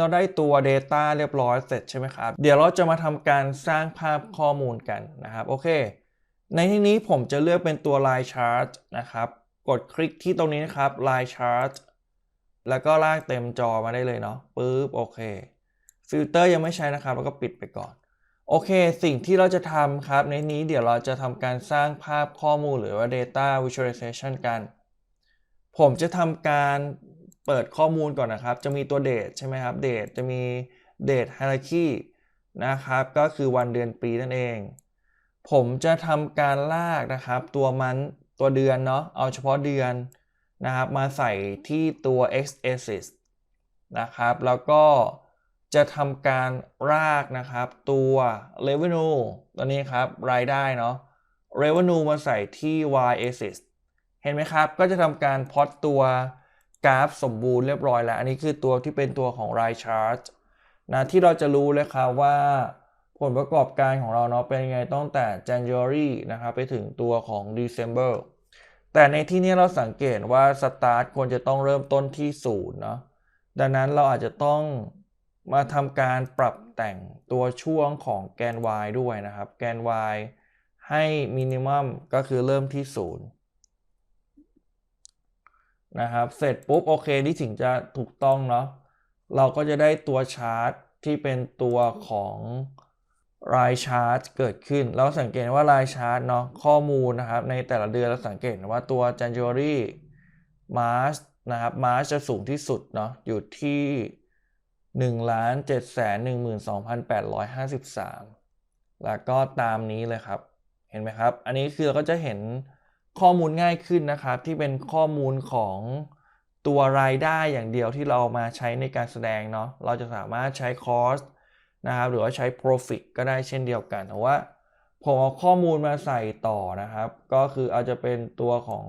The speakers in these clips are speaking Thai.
เราได้ตัว Data เรียบร้อยเสร็จใช่ไหมครับ เดี๋ยวเราจะมาทำการสร้างภาพข้อมูลกันนะครับ โอเค ในที่นี้ผมจะเลือกเป็นตัว Line Chart นะครับ กดคลิกที่ตรงนี้นะครับ Line Chart แล้วก็ลากเต็มจอมาได้เลยเนาะปึ๊บโอเคฟิลเตอร์ยังไม่ใช้นะครับ แล้วก็ปิดไปก่อน โอเค สิ่งที่เราจะทำครับ ในนี้เดี๋ยวเราจะทำการสร้างภาพข้อมูลหรือว่า Data Visualization กัน ผมจะทำการ เปิดข้อมูลก่อนนะครับ จะมีตัว date ใช่ไหมครับ date จะมี date hierarchy นะครับ ก็คือวันเดือนปีนั่นเอง ผมจะทำการลากนะครับ ตัวมันตัวเดือนเนาะ เอาเฉพาะเดือนนะครับ มาใส่ที่ตัว x axis นะครับ แล้วก็จะทำการรากนะครับ ตัว revenue ตัวนี้ครับ รายได้เนาะ revenue มาใส่ที่ y axis เห็นไหมครับ ก็จะทำการพอตตัว กราฟสมบูรณ์เรียบร้อยแล้ว อันนี้คือตัวที่เป็นตัวของ r i chart นะที่เราจะรู้เลยครับว่าผลประกอบการของเราเนาะเป็นยังไงตั้งแต่ January นะครับไปถึงตัวของ December แต่ในที่นี้เราสังเกตว่า Start ควรจะต้องเริ่มต้นที่0เนาะดังนั้นเราอาจจะต้องมาทำการปรับแต่งตัวช่วงของแกน y ด้วยนะครับ แกน y ให้ minimum ก็คือเริ่มที่0น นะครับ เสร็จปุ๊บโอเคนี่ถึงจะถูกต้องเนาะเราก็จะได้ตัวชาร์ตที่เป็นตัวของรายชาร์ตเกิดขึ้น เราสังเกตว่ารายชาร์ตเนาะข้อมูลนะครับ ในแต่ละเดือนเราสังเกตว่าตัว January March นะครับ March จะสูงที่สุดเนาะอยู่ที่1ล้าน7แสน12,853 แล้วก็ตามนี้เลยครับ เห็นไหมครับ อันนี้คือเราก็จะเห็น ข้อมูลง่ายขึ้นนะครับ ที่เป็นข้อมูลของตัวรายได้อย่างเดียวที่เรามาใช้ในการแสดงเนาะเราจะสามารถใช้ cost นะครับหรือว่าใช้ profit ก็ได้เช่นเดียวกันแต่ว่าผมเอาข้อมูลมาใส่ต่อนะครับ ก็คืออาจจะเป็นตัวของ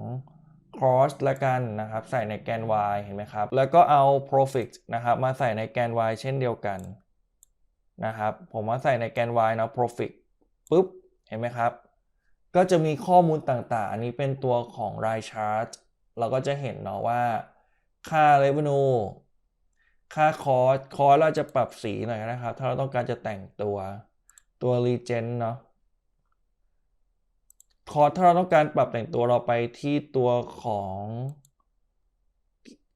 cost ละกันนะครับ ใส่ในแกน y เห็นไหมครับ แล้วก็เอา profit นะครับ มาใส่ในแกน y เช่นเดียวกันนะครับ ผมมาใส่ในแกน y เนาะ profit ปุ๊บ เห็นไหมครับ ก็จะมีข้อมูลต่างๆ อันนี้เป็นตัวของราย chart เราก็จะเห็นเนาะว่า ค่า revenue ค่า cost cost เราจะปรับสีหน่อยนะครับ ถ้าเราต้องการจะแต่งตัวตัว legend เนาะ cost ถ้าเราต้องการปรับแต่งตัวเราไปที่ตัวของ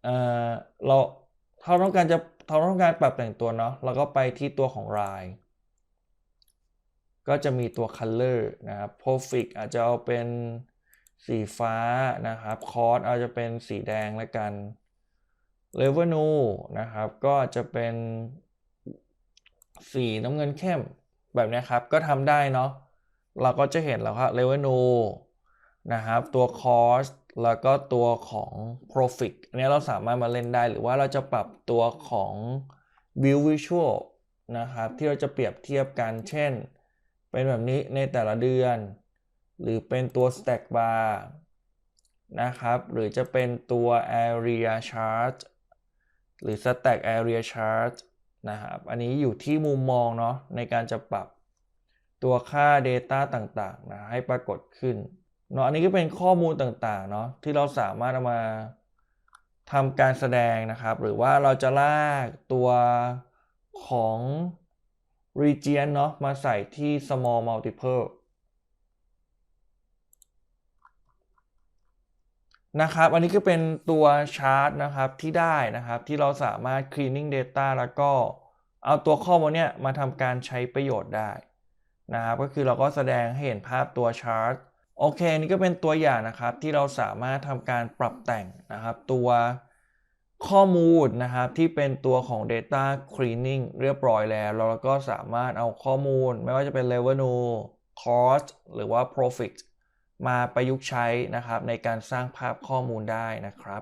เอ่อเราถ้าเราต้องการจะถ้าเราต้องการปรับแต่งตัวเนาะเราก็ไปที่ตัวของราย ก็จะมีตัว color นะครับ profit อาจจะเอาเป็นสีฟ้านะครับ cost อาจจะเป็นสีแดงแล้วกัน revenue นะครับ ก็จจะเป็นสีน้ำเงินเข้มแบบนี้ครับ ก็ทำได้เนาะ เราก็จะเห็นแล้วครับ revenue นะครับ ตัว cost แล้วก็ตัวของ profit อันนี้เราสามารถมาเล่นได้หรือว่าเราจะปรับตัวของ view visual นะครับ ที่เราจะเปรียบเทียบกัน เช่น เป็นแบบนี้ในแต่ละเดือน หรือเป็นตัว stack bar นะครับ หรือจะเป็นตัว area chart หรือ stack area chart นะครับ อันนี้อยู่ที่มุมมองเนาะในการจะปรับตัวค่า data ต่างๆนะให้ปรากฏขึ้นเนาะอันนี้ก็เป็นข้อมูลต่างๆเนาะที่เราสามารถเอามาทำการแสดงนะครับ หรือว่าเราจะลากตัวของ region เนาะมาใส่ที่ small multiple นะครับ อันนี้ก็เป็นตัวชาร์ตนะครับที่ได้นะครับที่เราสามารถ cleaning data แล้วก็เอาตัวข้อมูลเนี้ยมาทำการใช้ประโยชน์ได้นะครับก็คือเราก็แสดงให้เห็นภาพตัวชาร์ตโอเคนี่ก็เป็นตัวอย่างนะครับที่เราสามารถทำการปรับแต่งนะครับตัว ข้อมูลนะครับที่เป็นตัวของ data cleaning เรียบร้อยแล้วแล้ว เราก็สามารถเอาข้อมูล ไม่ว่าจะเป็น revenue cost หรือว่า profit มาประยุกต์ใช้นะครับในการสร้างภาพข้อมูลได้นะครับ